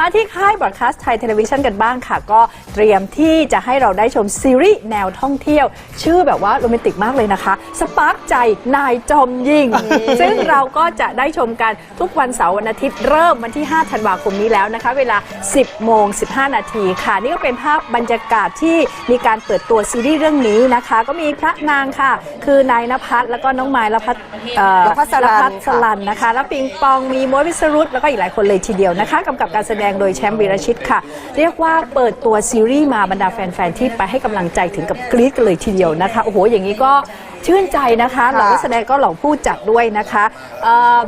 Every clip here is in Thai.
มาที่ค่ายบอ a ดคาสต์ไทยเทเลวิชันกันบ้างค่ะ ก็เตรียมที่จะให้เราได้ชมซีรีส์แนวท่องเที่ยว ชื่อแบบว่าโรแมนติกมากเลยนะคะ สปาร์กใจนายจอมยิง ซึ่งเราก็จะได้ชมกันทุกวันเสาร์วันอาทิตย์เริ่มวันที่ 5 ธันวาคมนี้แล้วนะคะ เวลา 10 โมง 15 นาทีค่ะ นี่ก็เป็นภาพบรรยากาศที่มีการเปิดตัวซีรีส์เรื่องนี้นะคะ ก็มีพระนางค่ะ คือนายนภัสแล้วก็น้องไม้ละพัสเอ่อละพัสรันละพัสรันนะคะ แล้วปิงปองมีมวยวิสรุตแล้วก็อีกหลายคนเลยทีเดียวนะคะกำกับการแสดงโดยแชมป์วีรชิตค่ะ เรียกว่าเปิดตัวซีรีส์มาบรรดาแฟน ๆ ที่ไปให้กำลังใจถึงกับกรี๊ดกันเลยทีเดียวนะคะ โอ้โห อย่างนี้ก็ชื่นใจนะคะเหล่านักแสดงก็เหล่าผู้จัดด้วยนะคะเอิ่ม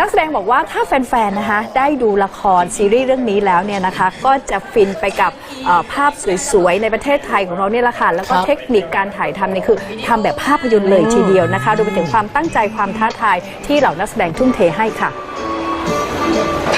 นักแสดงบอกว่าถ้าแฟนๆนะคะได้ดูละครซีรีส์เรื่องนี้แล้วเนี่ยนะคะก็จะฟินไปกับเอ่อภาพสวยๆในประเทศไทยของเราเนี่ยแหละค่ะแล้วก็ครับเทคนิคการถ่ายทำเนี่ยคือทำแบบภาพยนตร์เลยทีเดียวนะคะรวมไปถึงความตั้งใจความท้าทายที่เหล่านักแสดงทุ่มเทให้ค่ะ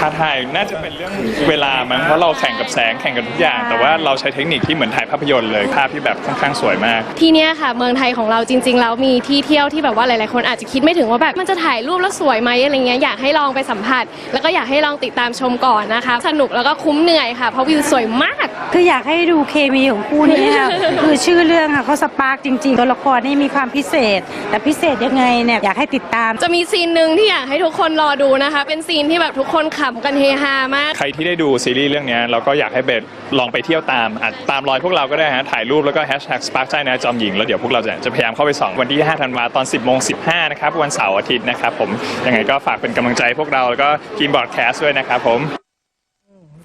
ท้าทายน่าจะเป็นเรื่องเวลามั้งเพราะเราแข่งกับแสงแข่งกับทุกอย่าง แต่ว่าเราใช้เทคนิคที่เหมือนถ่ายภาพยนตร์เลยภาพที่แบบค่อนข้างสวยมาก ที่เนี้ยค่ะ เมืองไทยของเราจริง ๆ แล้วมีที่เที่ยวที่แบบว่าหลาย ๆ คนอาจจะคิดไม่ถึงว่าแบบมันจะถ่ายรูปแล้วสวยไหมอะไรเงี้ยอยากให้ลองไปสัมผัส แล้วก็อยากให้ลองติดตามชมก่อนนะคะ สนุกแล้วก็คุ้มเหนื่อยค่ะเพราะวิวสวยมาก คืออยากให้ดูเคมีของคู่นี้ค่ะคือชื่อเรื่องค่ะเขาสปาร์กจริง ๆ ตัวละครนี่มีความพิเศษ แต่พิเศษยังไงเนี่ยอยากให้ติดตาม จะมีซีนหนึ่งที่อยากให้ทุกคนรอดูนะคะ เป็นซีนที่แบบทุกคนขำกันเฮฮามาก ใครที่ได้ดูซีรีส์เรื่องเนี้ยเราก็อยากให้เบสลองไปเที่ยวตามอาจตามรอยพวกเราก็ได้ฮะถ่ายรูปแล้วก็แฮชแท็กสปาร์คใจนะจอมหญิงแล้วเดี๋ยวพวกเราจะจะพยายามเข้าไปส่องวันที่ 5 ธันวาตอน 10โมง15 นะครับวันเสาร์อาทิตย์นะครับผมยังไงก็ฝากเป็นกำลังใจให้พวกเราแล้วก็ทีมบอร์ดแคสต์ด้วยนะครับผม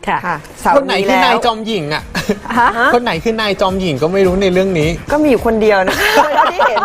ค่ะ ค่ะเสาคนร์ไหนนี้คือแล้นายวจอมหญิงอะ ฮะ คนไหนคือนายจอมหญิงก็ไม่รู้ในเรื่องนี้ ก็มีอยู่คนเดียวนะเท่าที่เห็น